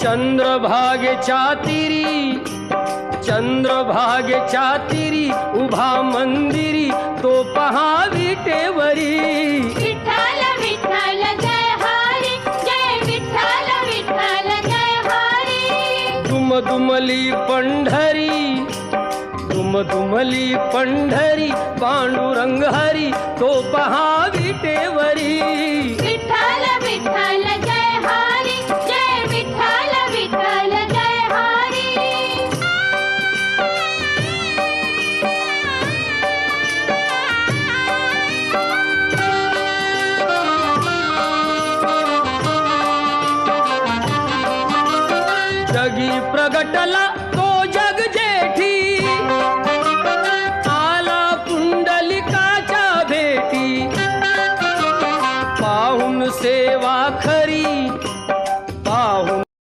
चंद्रभागेच्या तिरी चंद्रभागेच्या तिरी उभा मंदिरी तो पहा विटेवरी. विठ्ठल विठ्ठल जय हरी जय विठ्ठल विठ्ठल जय हरी. दुमदुमली पंढरी दुमदुमली पंढरी पांडुरंग हरी तो पहा जगी प्रगटला तो जग जेठी. आला पुंडलिकाच्या भेटी. पाहून सेवा खरी पाहून